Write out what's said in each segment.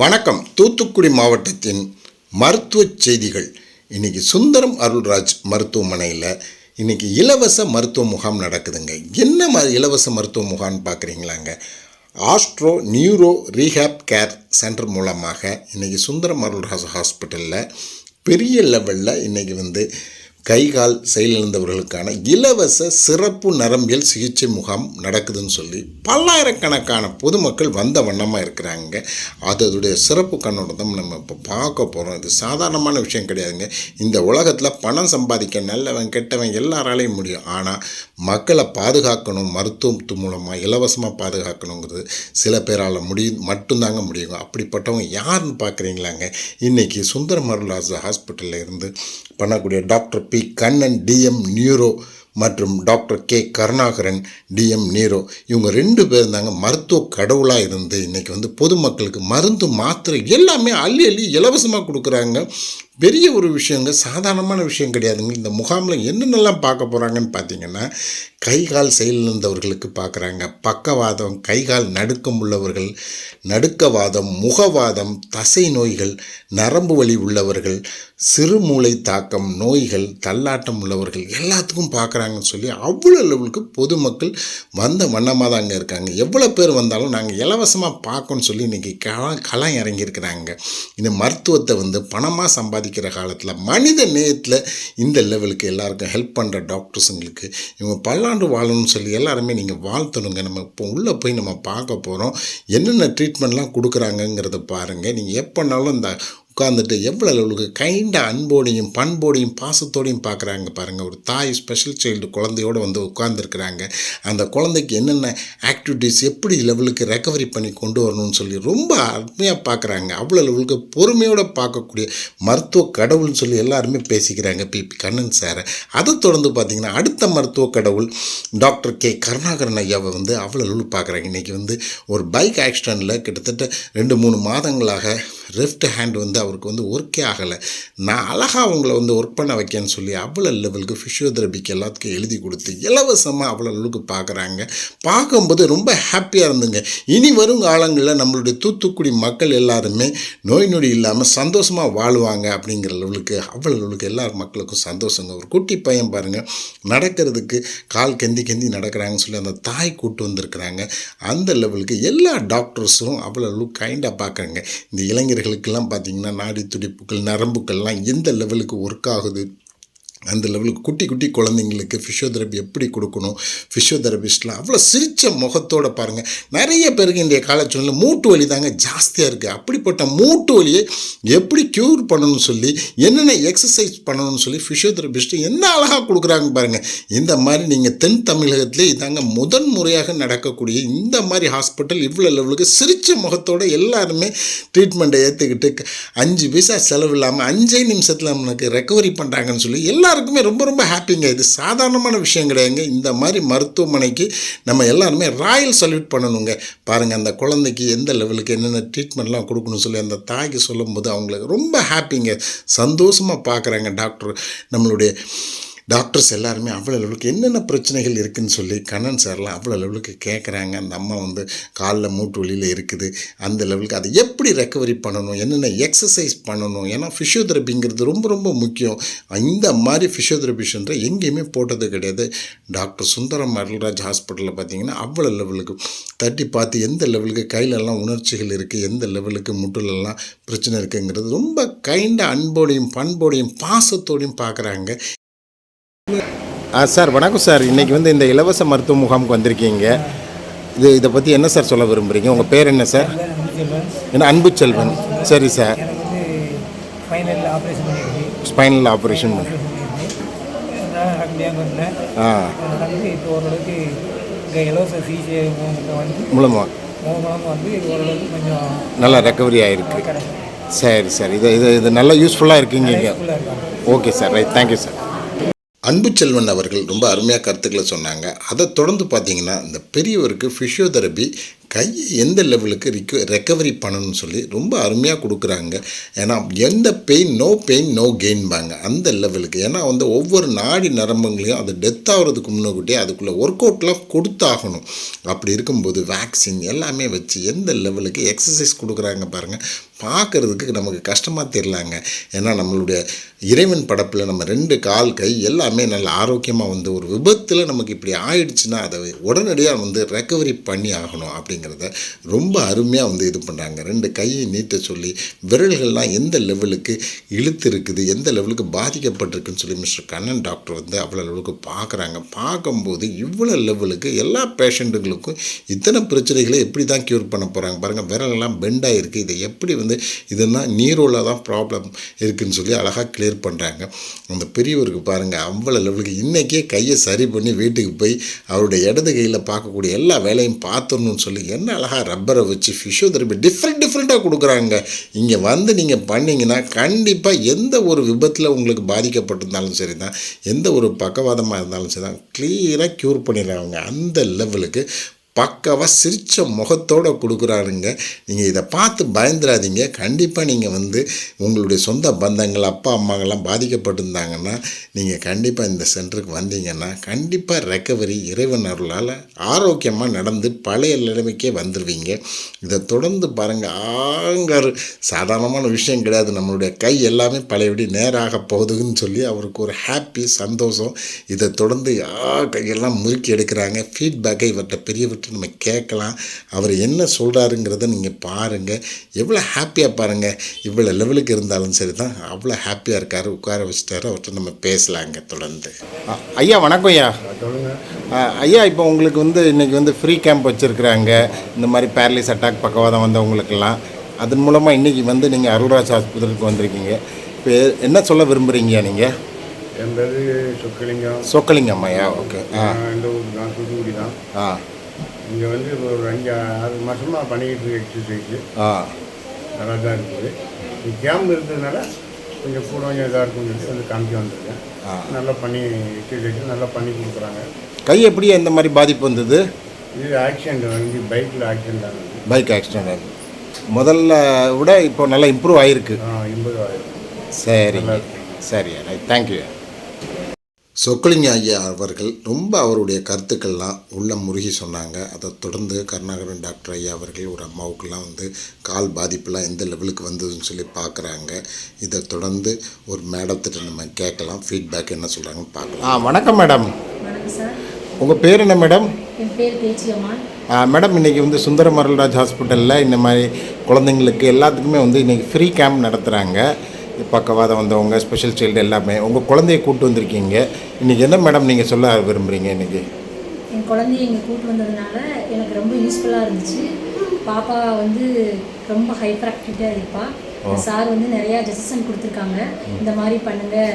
வணக்கம். தூத்துக்குடி மாவட்டத்தின் மருத்துவ செய்திகள். இன்றைக்கி சுந்தரம் அருள்ராஜ் மருத்துவமனையில் இன்றைக்கி இலவச மருத்துவ முகாம் நடக்குதுங்க. என்ன ம இலவச மருத்துவ முகாம்னு பார்க்குறீங்களாங்க Astro neuro rehab care centre மூலமாக இன்றைக்கி சுந்தரம் அருள்ராஜ் ஹாஸ்பிட்டலில் பெரிய லெவலில் இன்றைக்கி வந்து கை கால் செயலிழந்தவர்களுக்கான இலவச சிறப்பு நரம்பியல் சிகிச்சை முகாம் நடக்குதுன்னு சொல்லி பல்லாயிரக்கணக்கான பொதுமக்கள் வந்த வண்ணமாக இருக்கிறாங்க. அதோடைய சிறப்பு கண்ணோட்டம் நம்ம இப்போ பார்க்க போகிறோம் இது சாதாரணமான விஷயம் கிடையாதுங்க. இந்த உலகத்தில் பணம் சம்பாதிக்க நல்லவன் கெட்டவன் எல்லாராலையும் முடியும். ஆனால் மக்களை பாதுகாக்கணும் மருத்துவத்து மூலமாக இலவசமாக பாதுகாக்கணுங்கிறது சில பேரால் முடியும் மட்டும்தாங்க முடியும் அப்படிப்பட்டவங்க யாருன்னு பார்க்குறீங்களாங்க இன்றைக்கி சுந்தரம் அருள்ராஜ் ஹாஸ்பிட்டலில் இருந்து பண்ணக்கூடிய doctor P Kannan DM neuro மற்றும் doctor K Karunakaran DM neuro இவங்க ரெண்டு பேர் தாங்க மருத்துவ கடவுளாக இருந்து இன்றைக்கி வந்து பொதுமக்களுக்கு மருந்து மாத்திரை எல்லாமே அள்ளி அள்ளி இலவசமாக கொடுக்குறாங்க. பெரிய ஒரு விஷயங்க சாதாரணமான விஷயம் கிடையாதுங்க. இந்த முகாமில் என்னென்னலாம் பார்க்க போகிறாங்கன்னு பார்த்தீங்கன்னா கை கால் செயலிழந்தவர்களுக்கு பார்க்குறாங்க. பக்கவாதம் கை கால் நடுக்கம் உள்ளவர்கள் நடுக்கவாதம் முகவாதம் தசை நோய்கள் நரம்பு வலி உள்ளவர்கள் சிறுமூளை தாக்கம் நோய்கள் தள்ளாட்டம் உள்ளவர்கள் எல்லாத்துக்கும் பார்க்குறாங்கன்னு சொல்லி அவ்வளோ லெவலுக்கு பொதுமக்கள் வந்த வண்ணமாக தாங்க இருக்காங்க. எவ்வளோ பேர் வந்தாலும் நாங்கள் இலவசமாக பார்க்கணும்னு சொல்லி இன்றைக்கி களம் களம் இறங்கியிருக்கிறாங்க. இந்த மருத்துவத்தை வந்து பணமாக பாதிக்கிற காலத்தில் மனித நேயத்தில் இந்த லெவலுக்கு எல்லாருக்கும் ஹெல்ப் பண்ணுற டாக்டர்ஸுங்களுக்கு இவங்க பல்லாண்டு வாழணும்னு சொல்லி எல்லாருமே நீங்கள் வாழ்த்தணுங்க. நம்ம இப்போ உள்ளே போய் நம்ம பார்க்க போகிறோம் என்னென்ன ட்ரீட்மெண்ட்லாம் கொடுக்குறாங்கங்கிறத பாருங்கள் நீங்கள் எப்போனாலும் இந்த உட்காந்துட்டு எவ்வளோ அளவுக்கு கைண்டாக அன்போடையும் பண்போடையும் பாசத்தோடையும் பார்க்குறாங்க பாருங்கள் ஒரு தாய் ஸ்பெஷல் சைல்டு குழந்தையோடு வந்து உட்காந்துருக்குறாங்க அந்த குழந்தைக்கு என்னென்ன ஆக்டிவிட்டீஸ் எப்படி லெவலுக்கு ரெக்கவரி பண்ணி கொண்டு வரணும்னு சொல்லி ரொம்ப அருமையாக பார்க்குறாங்க. அவ்வளோ லெவலுக்கு பொறுமையோடு பார்க்கக்கூடிய மருத்துவ கடவுள்னு சொல்லி எல்லாருமே பேசிக்கிறாங்க பிபி கண்ணன் சாரை. அதை தொடர்ந்து பார்த்தீங்கன்னா அடுத்த மருத்துவ கடவுள் டாக்டர் கே. கருணாகரன் ஐயாவை வந்து அவ்வளோ லெவலு பார்க்குறாங்க. இன்றைக்கி வந்து ஒரு பைக் ஆக்சிடெண்ட்டில் கிட்டத்தட்ட ரெண்டு மூணு மாதங்களாக லெஃப்ட் ஹேண்ட் வந்து அவருக்கு வந்து ஒர்க்கே ஆகலை. நான் அழகாக அவங்கள வந்து ஒர்க் பண்ண வைக்கேன்னு சொல்லி அவ்வளோ லெவலுக்கு ஃபிசியோதெரபிக்கு எல்லாத்துக்கும் எழுதி கொடுத்து இலவசமாக அவ்வளோ அளவுக்கு பார்க்குறாங்க. பார்க்கும்போது ரொம்ப ஹாப்பியாக இருந்துங்க. இனி வரும் காலங்களில் நம்மளுடைய தூத்துக்குடி மக்கள் எல்லாருமே நோய் நொடி இல்லாமல் சந்தோஷமாக வாழ்வாங்க அப்படிங்கிற லெவலுக்கு அவ்வளோ லெவலுக்கு எல்லா மக்களுக்கும் சந்தோஷங்க. ஒரு குட்டி பையன் பாருங்கள் நடக்கிறதுக்கு கால் கெந்தி கெந்தி நடக்கிறாங்கன்னு சொல்லி அந்த தாய் கூட்டு வந்திருக்கிறாங்க. அந்த லெவலுக்கு எல்லா டாக்டர்ஸும் அவ்வளோ லெவலுக்கு கைண்டாக பார்க்குறாங்க. இந்த இளைஞர்களுக்கெல்லாம் பார்த்தீங்கன்னா நாடி துடிப்புகள் நரம்புகள்லாம் எந்த லெவலுக்கு ஒர்க் ஆகுது? அந்த லெவலுக்கு குட்டி குட்டி குழந்தைங்களுக்கு ஃபிசியோதெரப்பி எப்படி கொடுக்கணும்? ஃபிசியோதெரபிஸ்ட்லாம் அவ்வளோ சிரித்த முகத்தோடு பாருங்கள் நிறைய பேருக்கு இன்றைய காலச்சூழலில் மூட்டு வலி தாங்க ஜாஸ்தியாக இருக்குது அப்படிப்பட்ட மூட்டு வலியை எப்படி க்யூர் பண்ணணும்னு சொல்லி என்னென்ன எக்ஸசைஸ் பண்ணணும்னு சொல்லி ஃபிசியோதெரபிஸ்ட்டு என்ன அழகாக கொடுக்குறாங்க பாருங்கள் இந்த மாதிரி நீங்கள் தென் தமிழகத்திலே இதாங்க முதன் முறையாக நடக்கக்கூடிய இந்த மாதிரி ஹாஸ்பிட்டல் இவ்வளோ லெவலுக்கு சிரித்த முகத்தோடு எல்லாருமே ட்ரீட்மெண்ட்டை ஏற்றுக்கிட்டு அஞ்சு பைசா செலவு இல்லாமல் அஞ்சே நிமிஷத்தில் நமக்கு ரெக்கவரி பண்ணுறாங்கன்னு சொல்லி எல்லாருக்குமே ரொம்ப ரொம்ப ஹாப்பிங்க இது சாதாரணமான விஷயம் கிடையாதுங்க. இந்த மாதிரி மருத்துவமனைக்கு நம்ம எல்லாருமே ராயல் சல்யூட் பண்ணணுங்க. பாருங்கள் அந்த குழந்தைக்கு எந்த லெவலுக்கு என்னென்ன ட்ரீட்மெண்ட்லாம் கொடுக்கணும்னு சொல்லி அந்த தாய்க்கு சொல்லும்போது அவங்களுக்கு ரொம்ப ஹாப்பிங்க சந்தோஷமாக பார்க்குறாங்க டாக்டர் நம்மளுடைய டாக்டர்ஸ் எல்லாருமே அவ்வளோ லெவலுக்கு என்னென்ன பிரச்சனைகள் இருக்குதுன்னு சொல்லி கண்ணன் சார்லாம் அவ்வளோ லெவலுக்கு கேட்குறாங்க அந்த அம்மா வந்து காலில் மூட்டு வலியில் இருக்குது. அந்த லெவலுக்கு அதை எப்படி ரெக்கவரி பண்ணணும்? என்னென்ன எக்ஸசைஸ் பண்ணணும்? ஏன்னா ஃபிசியோதெரப்பிங்கிறது ரொம்ப ரொம்ப முக்கியம். இந்த மாதிரி ஃபிசியோதெரபிஷன்ற எங்கேயுமே போட்டது கிடையாது. டாக்டர் சுந்தரம் அருள்ராஜ் ஹாஸ்பிட்டலில் பார்த்தீங்கன்னா அவ்வளோ லெவலுக்கு தட்டி பார்த்து எந்த லெவலுக்கு கையிலெல்லாம் உணர்ச்சிகள் இருக்குது எந்த லெவலுக்கு முட்டுலெல்லாம் பிரச்சனை இருக்குங்கிறது ரொம்ப கைண்டாக அன்போடையும் பண்போடையும் பாசத்தோடையும் பார்க்குறாங்க. சார் வணக்கம் சார். இன்றைக்கி வந்து இந்த இலவச மருத்துவ முகாமுக்கு வந்திருக்கீங்க. இது இதை பற்றி என்ன சார் சொல்ல விரும்புகிறீங்க உங்கள் பேர் என்ன சார்? என்ன அன்பு செல்வன் சரி சார். ஸ்பைனல் ஆப்ரேஷன் பண்ணி ஆ. மூலமாக நல்லா ரெக்கவரி ஆகிருக்கு சரி சார். இது இது இது நல்லா யூஸ்ஃபுல்லாக இருக்காங்க. Okay sir right thank you sir Anbu Selvan அவர்கள் ரொம்ப அருமையாக கருத்துக்களை சொன்னாங்க. அதை தொடர்ந்து பார்த்தீங்கன்னா இந்த பெரியவருக்கு ஃபிசியோதெரப்பி கையை எந்த லெவலுக்கு ரிக்க ரெக்கவரி பண்ணணும்னு சொல்லி ரொம்ப அருமையாக கொடுக்குறாங்க. ஏன்னா எந்த பெயின் நோ பெயின் நோ கெயின்பாங்க அந்த லெவலுக்கு ஏன்னா வந்து ஒவ்வொரு நாடி நரம்புங்களையும் அது டெத் டெத் ஆகிறதுக்கு முன்னாடியே அதுக்குள்ளே ஒர்க் அவுட்லாம் கொடுத்தாகணும். அப்படி இருக்கும்போது வேக்சின் எல்லாமே வச்சு எந்த லெவலுக்கு எக்ஸசைஸ் கொடுக்குறாங்க பாருங்கள் பார்க்குறதுக்கு நமக்கு கஷ்டமாக தெரிலாங்க ஏன்னா நம்மளுடைய இறைவன் படப்பில் நம்ம ரெண்டு கால் கை எல்லாமே நல்ல ஆரோக்கியமாக வந்து ஒரு விபத்தில் நமக்கு இப்படி ஆயிடுச்சுன்னா அதை உடனடியாக வந்து ரெக்கவரி பண்ணி ஆகணும் அப்படிங்கிறத ரொம்ப அருமையாக வந்து இது பண்ணுறாங்க ரெண்டு கையை நீட்ட சொல்லி விரல்கள்லாம் எந்த லெவலுக்கு இழுத்து இருக்குது எந்த லெவலுக்கு பாதிக்கப்பட்டிருக்குன்னு சொல்லி மிஸ்டர் கண்ணன் டாக்டர் வந்து அவ்வளோ லெவலுக்கு பார்க்குறாங்க. பார்க்கும்போது இவ்வளோ லெவலுக்கு எல்லா பேஷண்ட்டுகளுக்கும் இத்தனை பிரச்சனைகளை எப்படி தான் க்யூர் பண்ண போகிறாங்க பாருங்கள் விரலெல்லாம் பெண்ட் ஆகிருக்கு இதை எப்படி வந்து இதெல்லாம் நீரோவில் தான் ப்ராப்ளம் இருக்குதுன்னு சொல்லி அழகாக கிளியர் பண்ணுறாங்க அந்த பெரியவருக்கு பாருங்கள் அவ்வளோ லெவலுக்கு இன்றைக்கே கையை சரி பண்ணி வீட்டுக்கு போய் அவருடைய இடது கையில் பார்க்கக்கூடிய எல்லா வேலையும் பார்த்துடணும்னு சொல்லி என்ன அழகாக ரப்பரை வச்சு ஃபிஷியோதெரப்பி டிஃப்ரெண்ட் டிஃப்ரெண்ட்டாக கொடுக்குறாங்க. இங்கே வந்து நீங்கள் பண்ணிங்கன்னா கண்டிப்பாக எந்த ஒரு விபத்தில் உங்களுக்கு பாதிக்கப்பட்டிருந்தாலும் சரி தான் எந்த ஒரு பக்கவாதமாக இருந்தாலும் சரி தான் க்யூர் பண்ணிடுறாங்க. அந்த லெவலுக்கு பக்காவாக சிரித்த முகத்தோடு கொடுக்குறாருங்க. நீங்கள் இதை பார்த்து பயந்துடாதீங்க. கண்டிப்பாக நீங்கள் வந்து உங்களுடைய சொந்த பந்தங்கள் அப்பா அம்மாங்கள்லாம் பாதிக்கப்பட்டிருந்தாங்கன்னா நீங்கள் கண்டிப்பாக இந்த சென்டருக்கு வந்தீங்கன்னா கண்டிப்பாக ரெக்கவரி இறைவன் அருளால் ஆரோக்கியமாக நடந்து பழைய நிலைமைக்கே வந்துடுவீங்க இதை தொடர்ந்து பாருங்கள் ஆங்கர் சாதாரணமான விஷயம் கிடையாது. நம்மளுடைய கை எல்லாமே பழையபடி நேராக போகுதுன்னு சொல்லி அவருக்கு ஒரு ஹாப்பி சந்தோஷம். இதை தொடர்ந்து கையெல்லாம் முறுக்கி எடுக்கிறாங்க? ஃபீட்பேக்கை இவர்கிட்ட பெரியவர்கிட்ட நம்ம கேட்கலாம். அவர் என்ன சொல்கிறாருங்கிறத நீங்கள் பாருங்கள் எவ்வளோ ஹாப்பியாக பாருங்கள் இவ்வளோ லெவலுக்கு இருந்தாலும் சரி தான் அவ்வளோ ஹாப்பியாக இருக்கார். உட்கார வச்சுட்டாரு. அவர்கிட்ட நம்ம பேசலாங்க தொடர்ந்து. ஐயா வணக்கம் ஐயா. ஐயா இப்போ உங்களுக்கு வந்து இன்றைக்கி வந்து ஃப்ரீ கேம்ப் வச்சுருக்குறாங்க. இந்த மாதிரி பேரலிஸ் அட்டாக் பக்கவாதம் வந்தவங்களுக்கெல்லாம். அதன் மூலமாக இன்றைக்கி வந்து நீங்கள் அருள்ராஜ் ஹாஸ்பிட்டலுக்கு வந்திருக்கீங்க. இப்போ என்ன சொல்ல விரும்புகிறீங்க நீங்கள் என் பேர் சொக்கலிங்கம். சொக்கலிங்கம் ஐயா ஓகே. இந்த ஊர் தான் தூத்துக்குடி தான் ஆ. இங்கே வந்து இப்போ ஒரு அஞ்சு ஆறு மாதமாக பண்ணிக்கிட்டு இருக்க எக்ஸசைஸு ஆ. நல்லா தான் இருக்குது. இந்த கேம்ப் இருந்ததுனால கொஞ்சம் கூட கொஞ்சம் இதாக இருக்கும்னு சொல்லி வந்து காமிக்க வந்திருக்கேன். ஆ. நல்லா பண்ணி எக்ஸசைஸ் நல்லா பண்ணி கொடுக்குறாங்க. கை எப்படி எந்த மாதிரி பாதிப்பு வந்தது? இது ஆக்சிடென்ட் வந்து பைக்கில் ஆக்சிடென்ட் ஆனது பைக் ஆக்சிடென்ட் ஆகி முதல்ல விட இப்போ நல்லா இம்ப்ரூவ் ஆகிருக்கு எண்பது ஆயிரம் சரி நல்லா இருக்கு. சரி ரைட் தேங்க்யூ சொக்கலிங்க ஐயா அவர்கள் ரொம்ப அவருடைய கருத்துக்கள்லாம் உள்ள முருகி சொன்னாங்க. அதை தொடர்ந்து கருணாகரன் டாக்டர் ஐயா அவர்கள் ஒரு அம்மாவுக்கெல்லாம் வந்து கால் பாதிப்புலாம் எந்த லெவலுக்கு வந்ததுன்னு சொல்லி பார்க்குறாங்க. இதை தொடர்ந்து ஒரு மேடத்திட்ட நம்ம கேட்கலாம். ஃபீட்பேக் என்ன சொல்கிறாங்கன்னு பார்க்கலாம். ஆ வணக்கம் மேடம். வணக்கம் சார் உங்கள் பேர் என்ன மேடம்? மேடம் இன்றைக்கி வந்து சுந்தரம் அருள்ராஜ் ஹாஸ்பிட்டலில் இந்த மாதிரி குழந்தைங்களுக்கு எல்லாத்துக்குமே வந்து இன்றைக்கி ஃப்ரீ கேம்ப் நடத்துகிறாங்க பக்கவாதம் வந்தவங்க ஸ்பெஷல் சைல்டு எல்லாமே உங்கள் குழந்தைய கூப்பிட்டு வந்திருக்கீங்க. இன்றைக்கி என்ன மேடம் நீங்கள் சொல்ல விரும்புகிறீங்க இன்றைக்கி என் குழந்தைய இங்கே கூட்டு வந்ததுனால எனக்கு ரொம்ப யூஸ்ஃபுல்லாக இருந்துச்சு. பாப்பா வந்து ரொம்ப ஹைப்பர் ஆக்டிவிட்டியாக இருப்பா. சார் வந்து நிறையா ஜெசன் கொடுத்துருக்காங்க. இந்த மாதிரி பண்ணுங்க.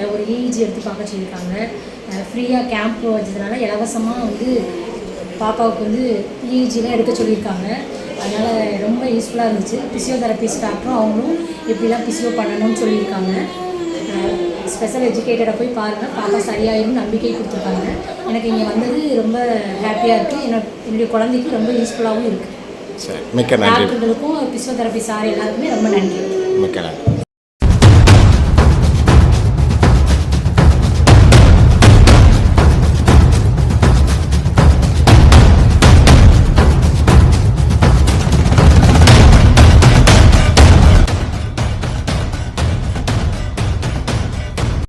அஹ் ஒரு இஇஜி எடுத்து பார்க்க சொல்லியிருக்காங்க. ஃப்ரீயாக கேம்ப் வச்சதுனால இலவசமாக வந்து பாப்பாவுக்கு வந்து இஇஜிலாம் எடுக்க சொல்லியிருக்காங்க. அதனால் ரொம்ப யூஸ்ஃபுல்லாக இருந்துச்சு. ஃபிசியோதெரபிஸ்ட் டாக்டரும் அவங்களும் இப்படிலாம் ஃபிசியோ பண்ணணும்னு சொல்லியிருக்காங்க. ஸ்பெஷல் எஜுகேட்டடை போய் பாருங்கள் பாப்பா சரியாயிரும் நம்பிக்கை கொடுத்துருக்காங்க. எனக்கு இங்கே வந்தது ரொம்ப ஹாப்பியாக இருக்குது என்னோட என்னுடைய குழந்தைக்கு ரொம்ப யூஸ்ஃபுல்லாகவும் இருக்குது சரி மிக்க நன்றி. டாக்டர்களுக்கும் ஃபிசியோதெரபி சார் எல்லாருக்குமே ரொம்ப நன்றி. மிக்க நன்றி.